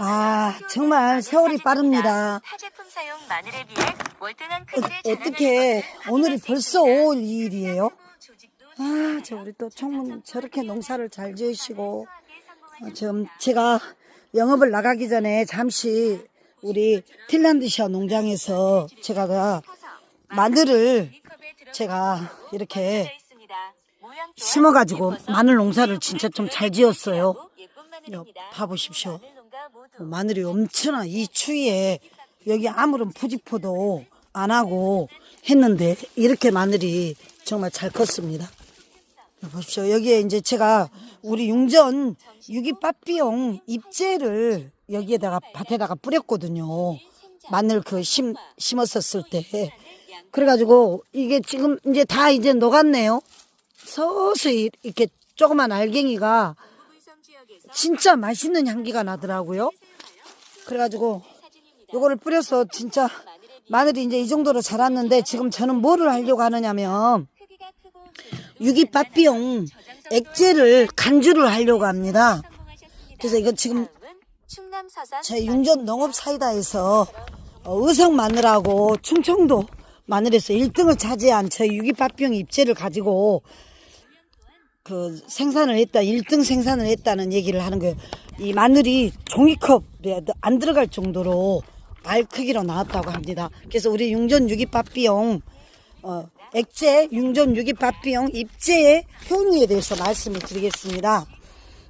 아, 정말 세월이 빠릅니다. 타제품 사용 마늘에 비해 월등한 어, 크기의 어떻게 오늘이 벌써 5월 2일이에요? 아, 저 우리 또 총무 저렇게 농사를 잘 지으시고 어, 지금 제가 영업을 나가기 전에 잠시 우리 핀란드시아 농장에서 제가 그 마늘을 제가 이렇게 심어가지고 마늘 농사를 진짜 좀 잘 지었어요. 여, 봐보십시오. 마늘이 엄청나 이 추위에 여기 아무런 부직포도 안 하고 했는데 이렇게 마늘이 정말 잘 컸습니다. 보십시오. 여기에 이제 제가 우리 융전 유기빠삐용 잎재를 여기에다가 밭에다가 뿌렸거든요. 마늘 그 심, 심었었을 때. 그래가지고 이게 지금 이제 다 이제 녹았네요. 서서히 이렇게 조그만 알갱이가 진짜 맛있는 향기가 나더라고요. 그래가지고 요거를 뿌려서 진짜 마늘이 이제 이 정도로 자랐는데 지금 저는 뭐를 하려고 하느냐면 유기밥비용 액제를 간주를 하려고 합니다. 그래서 이거 지금 제 융전 농업 사이다에서 어, 의성 마늘하고 충청도 마늘에서 1등을 차지한 저 유기밥병 잎제를 가지고 그 생산을 했다, 1등 생산을 했다는 얘기를 하는 거예요. 이 마늘이 종이컵에 안 들어갈 정도로 알 크기로 나왔다고 합니다. 그래서 우리 융전 유기밥 비용 어, 액제 융전 유기밥 비용 입제의 효능에 대해서 말씀을 드리겠습니다.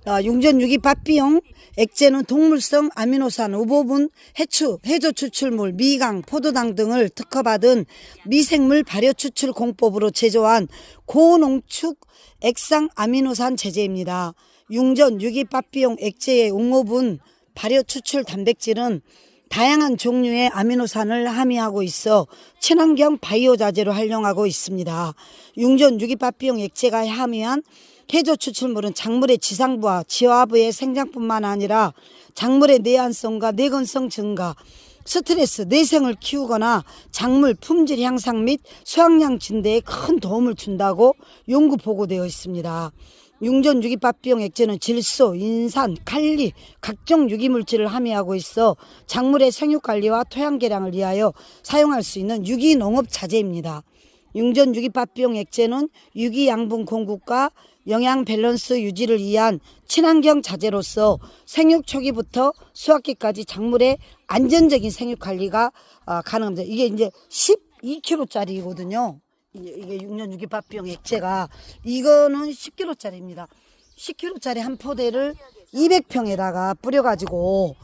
어, 융전 유기밥 비용 액제는 동물성 아미노산, 우보분, 해추, 해조 추출물, 미강, 포도당 등을 특허받은 미생물 발효 추출 공법으로 제조한 고농축 액상 아미노산 제제입니다. 융전 유기밥비용 액제의 웅호분 발효 추출 단백질은 다양한 종류의 아미노산을 함유하고 있어 친환경 바이오 자재로 활용하고 있습니다. 융전 유기밥비용 액체가 함유한 해조 추출물은 작물의 지상부와 지화부의 생장뿐만 아니라 작물의 내한성과 내건성 증가, 스트레스, 내생을 키우거나 작물 품질 향상 및 수확량 증대에 큰 도움을 준다고 연구 보고되어 있습니다. 융전 유기밥비용 액제는 질소, 인산, 칼리, 각종 유기물질을 함유하고 있어 작물의 생육 관리와 토양 개량을 위하여 사용할 수 있는 유기농업 자재입니다. 융전 유기밥비용 액제는 유기양분 공급과 영양 밸런스 유지를 위한 친환경 자재로서 생육 초기부터 수확기까지 작물의 안전적인 생육 관리가 아, 가능합니다. 이게 이제 12kg짜리거든요. 이게 6년 유기밥비용 액체가 이거는 10kg짜리입니다. 10kg짜리 한 포대를 200평에다가 뿌려가지고